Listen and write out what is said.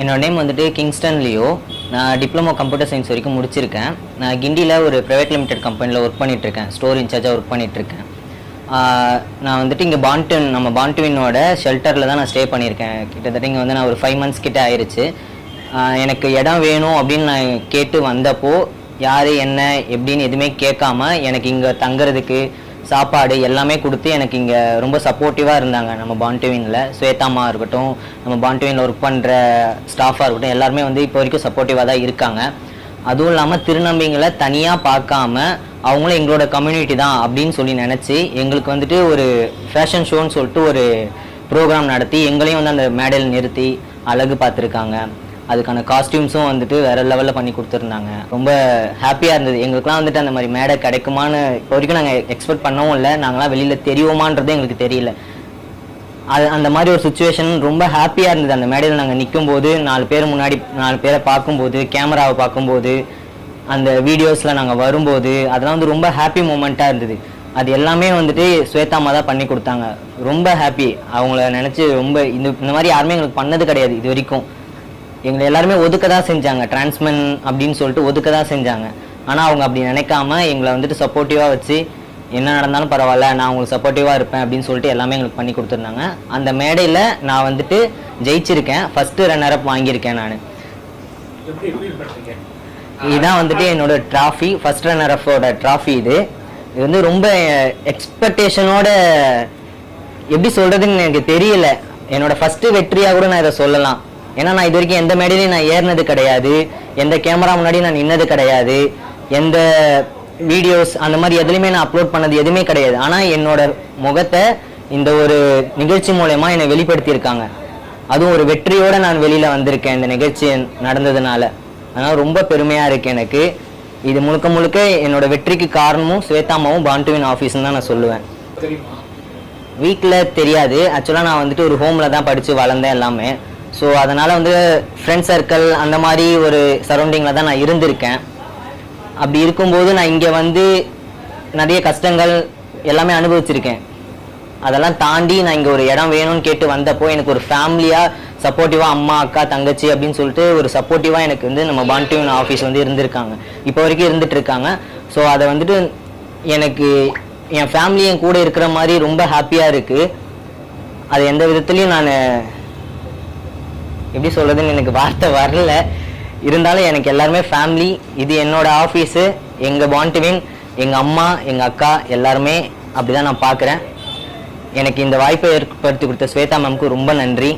என்னோடய நேம் வந்துட்டு Kingston Leo நான் டிப்ளமோ கம்ப்யூட்டர் சயின்ஸ் வரைக்கும் முடிச்சிருக்கேன். நான் கிண்டியில் ஒரு ப்ரைவேட் லிமிடெட் கம்பெனியில் ஒர்க் பண்ணிகிட்ருக்கேன் ஸ்டோர் இன்சார்ஜாக ஒர்க் பண்ணிகிட்ருக்கேன் நான் வந்துட்டு இங்கே பாண்டன் நம்ம பாண்டுவினோட ஷெல்டரில் தான் நான் ஸ்டே பண்ணியிருக்கேன். கிட்டத்தட்ட இங்கே வந்து நான் ஒரு ஃபைவ் மந்த்ஸ் கிட்ட ஆயிடுச்சு எனக்கு இடம் வேணும் அப்படின்னு நான் கேட்டு வந்தப்போ யார் என்ன எப்படின்னு எதுவுமே கேட்காம எனக்கு இங்கே தங்குறதுக்கு சாப்பாடு எல்லாமே கொடுத்து எனக்கு இங்கே ரொம்ப சப்போர்ட்டிவாக இருந்தாங்க. நம்ம பாண்டிவினில் ஸ்வேதாமா இருக்கட்டும் நம்ம பான்டிவினில் ஒர்க் பண்ணுற ஸ்டாஃபாக இருக்கட்டும் எல்லாருமே வந்து இப்போ வரைக்கும் சப்போர்ட்டிவாக தான் இருக்காங்க. அதுவும் இல்லாமல் திருநம்பிங்களை தனியாக பார்க்காம அவங்களும் எங்களோட கம்யூனிட்டி தான் அப்படின்னு சொல்லி நினச்சி எங்களுக்கு வந்துட்டு ஒரு ஃபேஷன் ஷோன்னு சொல்லிட்டு ஒரு ப்ரோக்ராம் நடத்தி எங்களையும் வந்து அந்த மேடையில் நிறுத்தி அழகு பார்த்துருக்காங்க. அதுக்கான காஸ்டியூம்ஸும் வந்துட்டு வேற லெவலில் பண்ணி கொடுத்துருந்தாங்க. ரொம்ப ஹாப்பியாக இருந்தது. எங்களுக்குலாம் வந்துட்டு அந்த மாதிரி மேடை கிடைக்குமான்னு இப்போ வரைக்கும் நாங்கள் எக்ஸ்பெக்ட் பண்ணவும் இல்லை. நாங்களாம் வெளியில் தெரியுமான்றது எங்களுக்கு தெரியல. அது அந்த மாதிரி ஒரு சுச்சுவேஷன் ரொம்ப ஹாப்பியாக இருந்தது. அந்த மேடையில் நாங்கள் நிற்கும்போது நாலு பேர் முன்னாடி நாலு பேரை பார்க்கும்போது கேமராவை பார்க்கும்போது அந்த வீடியோஸில் நாங்கள் வரும்போது அதெல்லாம் வந்து ரொம்ப ஹாப்பி மூமெண்ட்டாக இருந்தது. அது எல்லாமே வந்துட்டு ஸ்வேதாமா தான் பண்ணி கொடுத்தாங்க. ரொம்ப ஹாப்பி அவங்கள நினச்சி ரொம்ப இந்த இந்த மாதிரி யாருமே எங்களுக்கு பண்ணது கிடையாது இது வரைக்கும். எங்களை எல்லாருமே ஒதுக்க தான் செஞ்சாங்க டிரான்ஸ்மென் அப்படின்னு சொல்லிட்டு ஒதுக்க தான் செஞ்சாங்க. ஆனால் அவங்க அப்படி நினைக்காம எங்களை வந்துட்டு சப்போர்ட்டிவாக வச்சு என்ன நடந்தாலும் பரவாயில்ல நான் உங்களுக்கு சப்போர்ட்டிவாக இருப்பேன் அப்படின்னு சொல்லிட்டு எல்லாமே எங்களுக்கு பண்ணி கொடுத்துருந்தாங்க. அந்த மேடையில் நான் வந்துட்டு ஜெயிச்சிருக்கேன். ஃபஸ்ட்டு ரன்னர் அப் வாங்கியிருக்கேன் நான். இதுதான் வந்துட்டு என்னோட ட்ராஃபி ஃபர்ஸ்ட் ரன்னர் அஃபோட ட்ராஃபி இது. இது வந்து ரொம்ப எக்ஸ்பெக்டேஷனோட எப்படி சொல்றதுன்னு எனக்கு தெரியல. என்னோட ஃபர்ஸ்ட் வெற்றியாக கூட நான் இதை சொல்லலாம். ஏன்னா நான் இது வரைக்கும் எந்த மேடையிலையும் நான் ஏறினது கிடையாது. எந்த கேமரா முன்னாடி நான் நின்னது கிடையாது. எந்த வீடியோஸ் அந்த மாதிரி எதுலையுமே நான் அப்லோட் பண்ணது எதுவுமே கிடையாது. ஆனால் என்னோட முகத்தை இந்த ஒரு நிகழ்ச்சி மூலயமா என்னை வெளிப்படுத்தியிருக்காங்க. அதுவும் ஒரு வெற்றியோட நான் வெளியில வந்திருக்கேன். இந்த நிகழ்ச்சி நடந்ததுனால. அதனால ரொம்ப பெருமையா இருக்கு எனக்கு. இது முழுக்க முழுக்க என்னோட வெற்றிக்கு காரணமும் ஸ்வேதாமாவும் பாண்டுவின் ஆஃபீஸ்னு தான் நான் சொல்லுவேன். வீட்டில் தெரியாது. ஆக்சுவலாக நான் வந்துட்டு ஒரு ஹோமில் தான் படித்து வளர்ந்தேன் எல்லாமே. ஸோ அதனால் வந்து ஃப்ரெண்ட் சர்க்கிள் அந்த மாதிரி ஒரு சரௌண்டிங்கில் தான் நான் இருந்திருக்கேன். அப்படி இருக்கும்போது நான் இங்கே வந்து நிறைய கஷ்டங்கள் எல்லாமே அனுபவிச்சிருக்கேன். அதெல்லாம் தாண்டி நான் இங்கே ஒரு இடம் வேணும்னு கேட்டு வந்தப்போ எனக்கு ஒரு ஃபேமிலியாக சப்போர்ட்டிவாக அம்மா அக்கா தங்கச்சி அப்படின்னு சொல்லிட்டு ஒரு சப்போர்ட்டிவாக எனக்கு வந்து நம்ம பாண்டியூன் ஆஃபீஸ் வந்து இருந்திருக்காங்க. இப்போ வரைக்கும் இருந்துட்டு இருக்காங்க. ஸோ அதை வந்துட்டு எனக்கு என் ஃபேமிலி என் கூட இருக்கிற மாதிரி ரொம்ப ஹாப்பியாக இருக்குது அது எந்த விதத்துலையும் நான் எப்படி சொல்றதுன்னு எனக்கு வார்த்தை வரல. இருந்தாலும் எனக்கு எல்லாருமே ஃபேமிலி இது என்னோட ஆஃபீஸு எங்கள் பாண்டிவின் எங்கள் அம்மா எங்கள் அக்கா எல்லாருமே அப்படிதான் நான் பார்க்குறேன். எனக்கு இந்த வாய்ப்பை ஏற்படுத்தி கொடுத்த ஸ்வேதா மேம்க்கு ரொம்ப நன்றி.